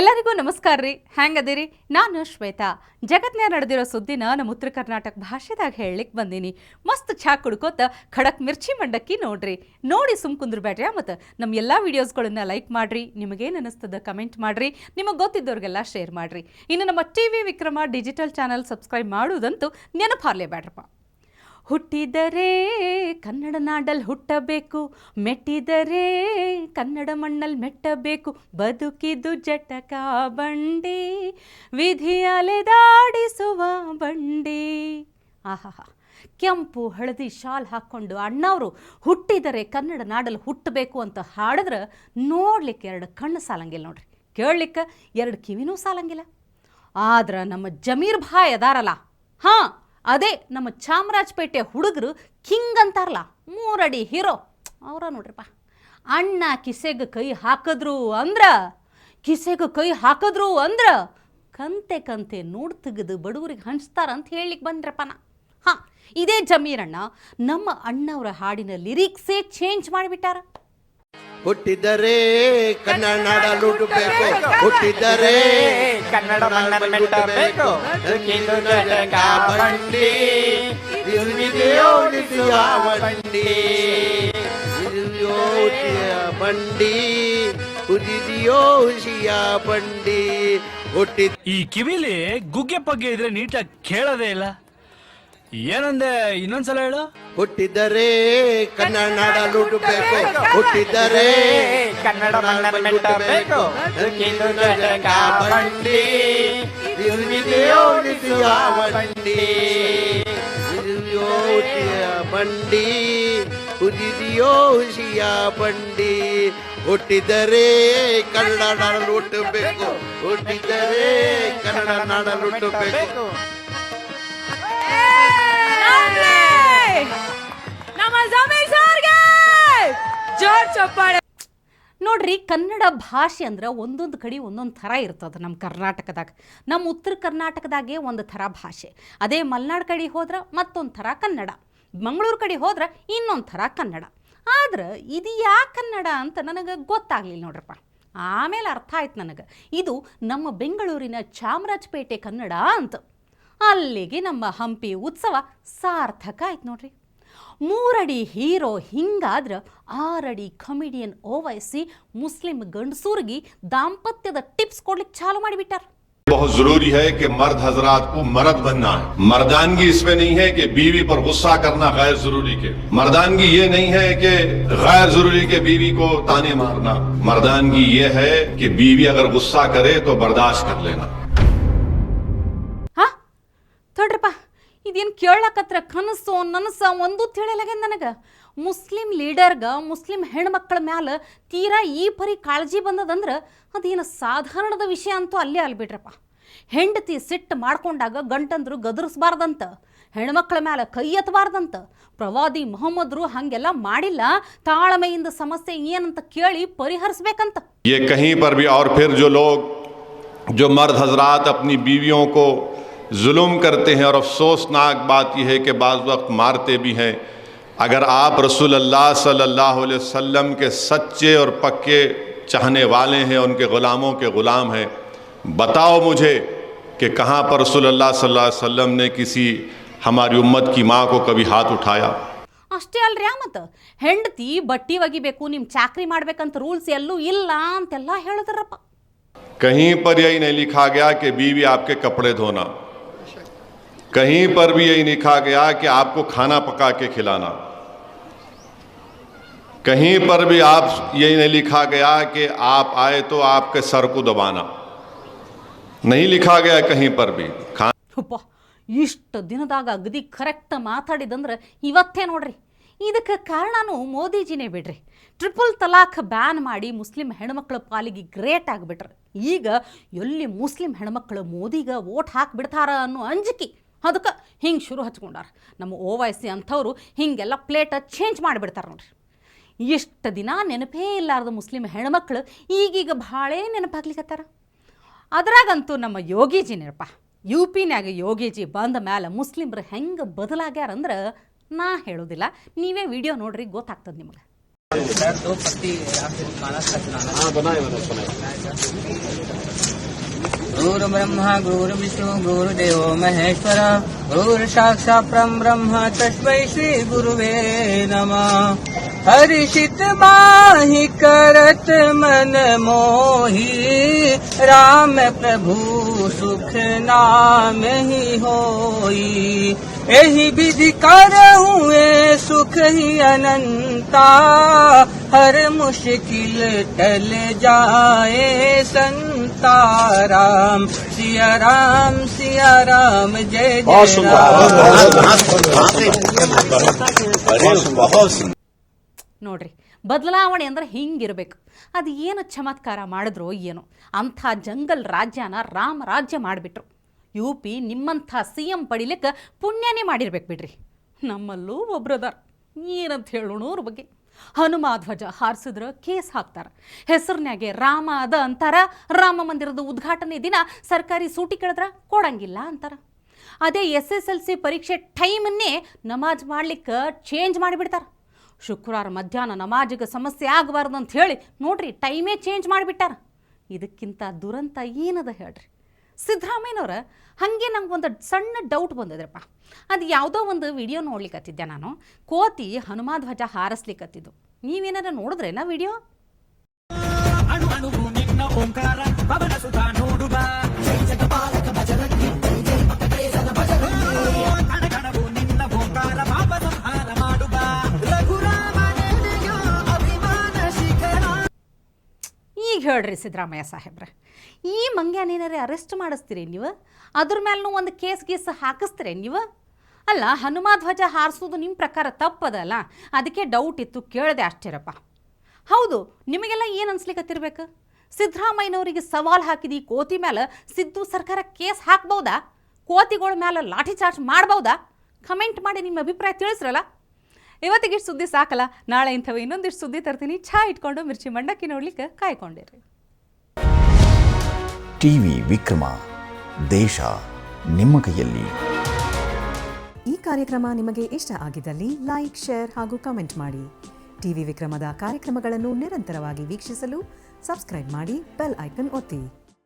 ಎಲ್ಲರಿಗೂ ನಮಸ್ಕಾರ ರೀ. ಹೆಂಗದಿರಿ ನಾನು ಶ್ವೇತಾ. ಜಗತ್ನ್ಯಾಗ ನಡೆದಿರೋ ಸುದ್ದಿನ ನಮ್ಮ ಉತ್ತರ ಕರ್ನಾಟಕ ಭಾಷೆದಾಗ ಹೇಳಲಿಕ್ಕೆ ಬಂದೀನಿ. ಮಸ್ತ್ ಚಾ ಕುಡ್ಕೋತ ಖಡಕ್ ಮಿರ್ಚಿ ಮಂಡಕ್ಕಿ ನೋಡ್ರಿ. ನೋಡಿ ಸುಮ್ ಕುಂದ್ರಬೇಡ್ರಿ ಮತ್ತು ನಮ್ಮ ಎಲ್ಲ ವಿಡಿಯೋಸ್ಗಳನ್ನ ಲೈಕ್ ಮಾಡ್ರಿ, ನಿಮಗೇನು ಅನ್ನಿಸ್ತದ ಕಮೆಂಟ್ ಮಾಡ್ರಿ, ನಿಮಗೆ ಗೊತ್ತಿದ್ದವ್ರಿಗೆಲ್ಲ ಶೇರ್ ಮಾಡ್ರಿ. ಇನ್ನು ನಮ್ಮ T V Vikrama digital channel subscribe ಮಾಡುವುದಂತೂ ನೆನಪಾರ್ಲೇಬೇಡ್ರಪ್ಪ. ಹುಟ್ಟಿದರೆ ಕನ್ನಡ ನಾಡಲ್ಲಿ ಹುಟ್ಟಬೇಕು, ಮೆಟ್ಟಿದರೆ ಕನ್ನಡ ಮಣ್ಣಲ್ಲಿ ಮೆಟ್ಟಬೇಕು, ಬದುಕಿದು ಜಟಕ ಬಂಡಿ, ವಿಧಿ ಅಲೆದಾಡಿಸುವ ಬಂಡಿ. ಆಹಾಹಾ, ಕೆಂಪು ಹಳದಿ ಶಾಲ್ ಹಾಕ್ಕೊಂಡು ಅಣ್ಣವರು ಹುಟ್ಟಿದರೆ ಕನ್ನಡ ನಾಡಲ್ಲಿ ಹುಟ್ಟಬೇಕು ಅಂತ ಹಾಡಿದ್ರೆ ನೋಡ್ಲಿಕ್ಕೆ ಎರಡು ಕಣ್ಣು ಸಾಲಂಗಿಲ್ಲ ನೋಡ್ರಿ. ಕೇಳಲಿಕ್ಕೆ ಎರಡು ಕಿವಿನೂ ಸಾಲಂಗಿಲ್ಲ. ಆದ್ರೆ ನಮ್ಮ ಜಮೀರ್ ಭಾಯ್ ಅದಾರಲ್ಲ, ಹಾಂ ಅದೇ ನಮ್ಮ ಚಾಮರಾಜಪೇಟೆ ಹುಡುಗರು ಕಿಂಗ್ ಅಂತಾರಲ್ಲ, ಮೂರಡಿ ಹೀರೋ. ಅವರ ನೋಡ್ರಿಪ್ಪ. ಅಣ್ಣ ಕಿಸೆಗೆ ಕೈ ಹಾಕಿದ್ರು ಅಂದ್ರ, ಕಿಸೆಗೆ ಕೈ ಹಾಕಿದ್ರು ಅಂದ್ರ ಕಂತೆ ಕಂತೆ ನೋಡ್ ತೆಗೆದು ಬಡವರಿಗೆ ಹಂಚ್ತಾರ ಅಂತ ಹೇಳಲಿಕ್ಕೆ ಬಂದ್ರಪ್ಪ ನಾ ಹಾಂ, ಇದೇ ಜಮೀರಣ್ಣ ನಮ್ಮ ಅಣ್ಣವರ ಹಾಡಿನ ಲಿರಿಕ್ಸೇ ಚೇಂಜ್ ಮಾಡಿಬಿಟ್ಟಾರ. ಹುಟ್ಟಿದರೆ ಕನ್ನಡ ನಾಡ ಲುಟಬೇಕು. ಹುಟ್ಟಿದರೆ ಕನ್ನಡ ಮೆಟ್ಟಬೇಕು ಬಂಡಿ. ಬಂಡಿ. ಉದಿದೆಯೋ ಹುಸಿಯ ಬಂಡಿ. ಹುಟ್ಟಿದ ಈ ಕಿವಿಲಿ ಗುಗ್ಗೆ ಪಗ್ಗೆ ಇದ್ರೆ ನೀಟಾಗಿ ಕೇಳೋದೇ ಇಲ್ಲ. ಏನಂದೆ? ಇನ್ನೊಂದ್ಸಲ ಹೇಳು. ಹುಟ್ಟಿದರೆ ಕನ್ನಡ ನಾಡ ಲುಟಬೇಕು. ಹುಟ್ಟಿದರೆ ಕನ್ನಡ ಮಣ್ಣನ್ನು ಮೆಟ್ಟಬೇಕು ಬಂಡಿ. ಬಂಡಿ ಬಂಡಿ. ಉದಿದೆಯೋ ಹುಸಿಯ ಬಂಡಿ. ಹುಟ್ಟಿದರೆ ಕನ್ನಡ ನಾಡ ಹುಟ್ಟಬೇಕು ಹುಟ್ಟಿದರೆ ಕನ್ನಡ ನಾಡ ಲುಟಬೇಕು. ನೋಡ್ರಿ, ಕನ್ನಡ ಭಾಷೆ ಅಂದ್ರೆ ಒಂದೊಂದು ಕಡೆ ಒಂದೊಂದು ಥರ ಇರ್ತದೆ ನಮ್ಮ ಕರ್ನಾಟಕದಾಗ. ನಮ್ಮ ಉತ್ತರ ಕರ್ನಾಟಕದಾಗೆ ಒಂದು ಥರ ಭಾಷೆ. ಅದೇ ಮಲೆನಾಡು ಕಡೆ ಹೋದ್ರೆ ಮತ್ತೊಂದು ಥರ ಕನ್ನಡ. ಮಂಗಳೂರು ಕಡೆ ಹೋದ್ರೆ ಇನ್ನೊಂದು ಥರ ಕನ್ನಡ. ಆದ್ರೆ, ಇದು ಯಾಕೆ ಕನ್ನಡ ಅಂತ ನನಗೆ ಗೊತ್ತಾಗ್ಲಿಲ್ಲ ನೋಡ್ರಪ್ಪ. ಆಮೇಲೆ ಅರ್ಥ ಆಯ್ತು ನನಗೆ. ಇದು ನಮ್ಮ ಬೆಂಗಳೂರಿನ ಚಾಮರಾಜಪೇಟೆ ಕನ್ನಡ ಅಂತ. ಅಲ್ಲಿಗೆ ನಮ್ಮ ಹಂಪಿ ಉತ್ಸವ ಸಾರ್ಥಕ ಆಯ್ತು ನೋಡ್ರಿ. ಮೂರಡಿ ಹೀರೋ ಹಿಂಗಾದ್ರೆ ಆರಡಿ ಕಮಿಡಿಯನ್ ಓವೈಸಿ ಮುಸ್ಲಿಂ ಗಂಡಸೂರಿಗೆ ದಾಂಪತ್ಯದ ಟಿಪ್ಸ್ ಕೊಡ್ಲಿಕ್ಕೆ ಚಾಲು ಮಾಡಿಬಿಟ್ಟಾರ बहुत जरूरी है कि मर्द हजरात को मर्द बनना है मर्दानगी इसमें नहीं है कि बीवी पर गुस्सा करना गैर जरूरी के मर्दानगी ये नहीं है कि गैर जरूरी के बीवी को ताने मारना मर्दानगी ये है कि बीवी अगर गुस्सा करे तो बर्दाश्त कर लेना ಇದೇನು ಕೇಳಕತ್ರ ಕನಸು ನನಸ ಒಂದು ತಿಳಿಯಲಾಗ್ಯದ ನನಗೆ ಮುಸ್ಲಿಂ ಲೀಡರ್ಗ ಮುಸ್ಲಿಂ ಹೆಣ್ಮಕ್ಳ ಮ್ಯಾಲ ತೀರಾ ಈ ಪರಿ ಕಾಳಜಿ ಬಂದದಂದ್ರೆ ಅದೇನು ಸಾಧಾರಣದ ವಿಷಯ ಅಂತೂ ಅಲ್ಲೇ ಅಲ್ಬಿಟ್ರಪ್ಪ ಹೆಂಡತಿ ಸಿಟ್ಟು ಮಾಡ್ಕೊಂಡಾಗ ಗಂಟಂದ್ರು ಗದರಿಸ್ಬಾರ್ದಂತ ಹೆಣ್ಮಕ್ಳ ಮ್ಯಾಲ ಕೈ ಎತ್ತಬಾರ್ದಂತ ಪ್ರವಾದಿ ಮೊಹಮ್ಮದ್ರು ಹಾಗೆಲ್ಲ ಮಾಡಿಲ್ಲ ತಾಳ್ಮೆಯಿಂದ ಸಮಸ್ಯೆ ಏನಂತ ಕೇಳಿ ಪರಿಹರಿಸ್ಬೇಕಂತ ये कहीं पर भी और फिर जो लोग जो मर्द हजरात अपनी बीवियों को जुल्म करते हैं और अफसोसनाक बात यह है कि बाज़ वक्त मारते भी हैं अगर आप रसूल अल्लाह सल्लल्लाहु अलैहि वसल्लम के सच्चे और पक्के चाहने वाले हैं उनके ग़ुलामों के ग़ुलाम हैं बताओ मुझे कि कहाँ पर रसूल अल्लाह सल्लल्लाहु अलैहि वसल्लम ने किसी हमारी उम्मत की माँ को कभी हाथ उठाया ಅಷ್ಟೇ ಅಲ್ರಿ ಮತ್ತು ಹೆಂಡತಿ ಬಟ್ಟಿ ಒಗಿಬೇಕು ನಿಮ್ಮ ಚಾಕ್ರಿ ಮಾಡ್ಬೇಕಂತ ರೂಲ್ಸ್ ಎಲ್ಲೂ ಇಲ್ಲ ಅಂತೆಲ್ಲ ಹೇಳಿದ್ರಪ್ಪ कहीं पर यही नहीं लिखा गया कि बीवी आपके कपड़े धोना कहीं पर भी यही लिखा गया कि आपको खाना पका के खिलाना कहीं पर भी आप यही नहीं लिखा गया कि आप आए तो आपके सर को दबाना नहीं लिखा गया कहीं पर भी खाना ಅಪ್ಪ ಇಷ್ಟು ದಿನದಾಗ ಅಗದಿ ಕರೆಕ್ಟ್ ಮಾತಾಡಿದಂದ್ರೆ ಇವತ್ತೇ ನೋಡ್ರಿ ಇದಕ್ಕೆ ಕಾರಣನೂ ಮೋದಿಜಿನೇ ಬಿಡ್ರಿ ಟ್ರಿಪಲ್ ತಲಾಖ್ ಬ್ಯಾನ್ ಮಾಡಿ ಮುಸ್ಲಿಂ ಹೆಣ್ಮಕ್ಳ ಪಾಲಿಗೆ ಗ್ರೇಟ್ ಆಗಿಬಿಟ್ರು ಈಗ ಎಲ್ಲಿ ಮುಸ್ಲಿಂ ಹೆಣ್ಮಕ್ಳು ಮೋದಿಗೆ ಓಟ್ ಹಾಕಿಬಿಡ್ತಾರ ಅನ್ನೋ ಅಂಜಿಕೆ ಅದಕ್ಕೆ ಹಿಂಗೆ ಶುರು ಹಚ್ಕೊಂಡಾರ. ನಮ್ಮ ಓ ವಯಸ್ಸಿ ಅಂಥವ್ರು ಹಿಂಗೆಲ್ಲ ಪ್ಲೇಟ ಚೇಂಜ್ ಮಾಡಿಬಿಡ್ತಾರೆ ನೋಡ್ರಿ. ಇಷ್ಟು ದಿನ ನೆನಪೇ ಇಲ್ಲಾರ್ದ ಮುಸ್ಲಿಂ ಹೆಣ್ಮಕ್ಳು ಈಗೀಗ ಭಾಳೇ ನೆನಪಾಗ್ಲಿಕ್ಕತ್ತಾರ ಅದ್ರಾಗಂತೂ ನಮ್ಮ ಯೋಗೀಜಿನೇರಪ್ಪ ಯು ಪಿನ್ಯಾಗ ಯೋಗೀಜಿ ಬಂದ ಮೇಲೆ ಮುಸ್ಲಿಮ್ರು ಹೆಂಗೆ ಬದಲಾಗ್ಯಾರಂದ್ರೆ ನಾ ಹೇಳೋದಿಲ್ಲ. ನೀವೇ ವಿಡಿಯೋ ನೋಡ್ರಿ, ಗೊತ್ತಾಗ್ತದೆ ನಿಮಗೆ. गुरुब्रह्मा गुरुविष्णु गुरुदेवो महेश्वर। गुरुसाक्षात् परं ब्रह्म, तस्मै श्रीगुरुवे नमः। हर्षित माहि करत मन मोहि। राम प्रभु सुख नाम ही होई। एहि विधि करहुए सुख ही अनंता। हर मुश्किल टल जाए संता। राम सिया राम सिया राम जय जय राम ನೋಡ್ರಿ ಬದಲಾವಣೆ ಅಂದ್ರೆ ಹಿಂಗಿರ್ಬೇಕು ಅದು ಏನು ಚಮತ್ಕಾರ ಮಾಡಿದ್ರೋ ಏನೋ ಅಂಥ ಜಂಗಲ್ ರಾಜ್ಯನ ರಾಮ ರಾಜ್ಯ ಮಾಡಿಬಿಟ್ರು ಯು ಪಿ ನಿಮ್ಮಂಥ ಸಿ ಎಂ ಪಡಿಲಿಕ್ಕೆ ಪುಣ್ಯನೇ ಮಾಡಿರ್ಬೇಕು ಬಿಡ್ರಿ ನಮ್ಮಲ್ಲೂ ಒಬ್ರದಾರ ಏನಂತ ಹೇಳೋಣ ಅವ್ರ ಬಗ್ಗೆ ಹನುಮ ಧ್ವಜ ಹಾರಿಸಿದ್ರೆ, ಕೇಸ್ ಹಾಕ್ತಾರ. ಹೆಸರಿನಾಗೆ ರಾಮ ಅದ ಅಂತಾರ, ರಾಮ ಮಂದಿರದ ಉದ್ಘಾಟನೆ ದಿನ ಸರ್ಕಾರಿ ಸೂಟಿ ಕೇಳಿದ್ರ, ಕೊಡಂಗಿಲ್ಲ ಅಂತಾರ. ಅದೇ ಎಸ್ ಎಸ್ ಎಲ್ ಸಿ ಪರೀಕ್ಷೆ ಟೈಮನ್ನೇ ನಮಾಜ್ ಮಾಡ್ಲಿಕ್ಕೆ ಚೇಂಜ್ ಮಾಡಿಬಿಡ್ತಾರ. ಶುಕ್ರವಾರ ಮಧ್ಯಾಹ್ನ ನಮಾಜಿಗೆ ಸಮಸ್ಯೆ ಆಗಬಾರ್ದು ಅಂತ ಹೇಳಿ ನೋಡ್ರಿ, ಟೈಮೇ ಚೇಂಜ್ ಮಾಡಿಬಿಟ್ಟಾರ. ಇದಕ್ಕಿಂತ ದುರಂತ ಏನದ ಹೇಳ್ರಿ? ಸಿದ್ದರಾಮಯ್ಯನವ್ರ, ಹಾಗೆ ನಂಗೆ ಒಂದು ಸಣ್ಣ ಡೌಟ್ ಬಂದಿದ್ರಪ್ಪ. ಅದು ಯಾವುದೋ ಒಂದು ವಿಡಿಯೋ ನೋಡ್ಲಿಕ್ಕತ್ತಿದ್ದೆ ನಾನು. ಕೋತಿ ಹನುಮಾಧ್ವಜ ಹಾರಿಸ್ಲಿಕ್ಕತ್ತಿದ್ದು ನೀವೇನಾರ ನೋಡಿದ್ರೇನಾ ವಿಡಿಯೋ ಈಗ ಹೇಳ್ರಿ ಸಿದ್ದರಾಮಯ್ಯ ಸಾಹೇಬ್ರೆ. ಈ ಮಂಗ್ಯಾನೇನಾರೇ ಅರೆಸ್ಟ್ ಮಾಡಿಸ್ತೀರಿ ನೀವು? ಅದ್ರ ಮೇಲೂ ಒಂದು ಕೇಸ್ ಗೀಸ್ ಹಾಕಿಸ್ತೀರಿ ನೀವು? ಅಲ್ಲ ಹನುಮಾಧ್ವಜ ಹಾರಿಸೋದು ನಿಮ್ಮ ಪ್ರಕಾರ ತಪ್ಪದಲ್ಲ? ಅದಕ್ಕೆ ಡೌಟ್ ಇತ್ತು, ಕೇಳದೆ ಅಷ್ಟಿರಪ್ಪ. ಹೌದು, ನಿಮಗೆಲ್ಲ ಏನು ಅನ್ಸ್ಲಿಕ್ಕತ್ತಿರ್ಬೇಕು ಸಿದ್ದರಾಮಯ್ಯನವರಿಗೆ ಸವಾಲು ಹಾಕಿದ ಈ ಕೋತಿ ಮೇಲೆ ಸಿದ್ದು ಸರ್ಕಾರ ಕೇಸ್ ಹಾಕ್ಬೌದಾ? ಕೋತಿಗಳ ಮೇಲೆ ಲಾಠಿ ಚಾರ್ಜ್ ಮಾಡ್ಬೌದಾ? ಕಮೆಂಟ್ ಮಾಡಿ ನಿಮ್ಮ ಅಭಿಪ್ರಾಯ ತಿಳಿಸ್ರಲ್ಲ? ಇವತ್ತಿಗೆ ಇಷ್ಟು ಸುದ್ದಿ ಸಾಕಲ್ಲ ನಾಳೆ ಇಂಥವು ಇನ್ನೊಂದಿಷ್ಟು ಸುದ್ದಿ ತರ್ತೀನಿ. ಛಾ ಇಟ್ಕೊಂಡು ಮಿರ್ಚಿ ಮಂಡಕ್ಕಿ ನೋಡ್ಲಿಕ್ಕೆ ಕಾಯ್ಕೊಂಡಿರಿ. ಟಿವಿ ವಿಕ್ರಮ ದೇಶ ನಿಮ್ಮ ಕೈಯಲ್ಲಿ. ಈ ಕಾರ್ಯಕ್ರಮ ನಿಮಗೆ ಇಷ್ಟ ಆಗಿದ್ದಲ್ಲಿ ಲೈಕ್ ಶೇರ್ ಹಾಗೂ ಕಮೆಂಟ್ ಮಾಡಿ. ಟಿವಿ ವಿಕ್ರಮದ ಕಾರ್ಯಕ್ರಮಗಳನ್ನು ನಿರಂತರವಾಗಿ ವೀಕ್ಷಿಸಲು ಸಬ್ಸ್ಕ್ರೈಬ್ ಮಾಡಿ ಬೆಲ್ ಐಕನ್ ಒತ್ತಿ.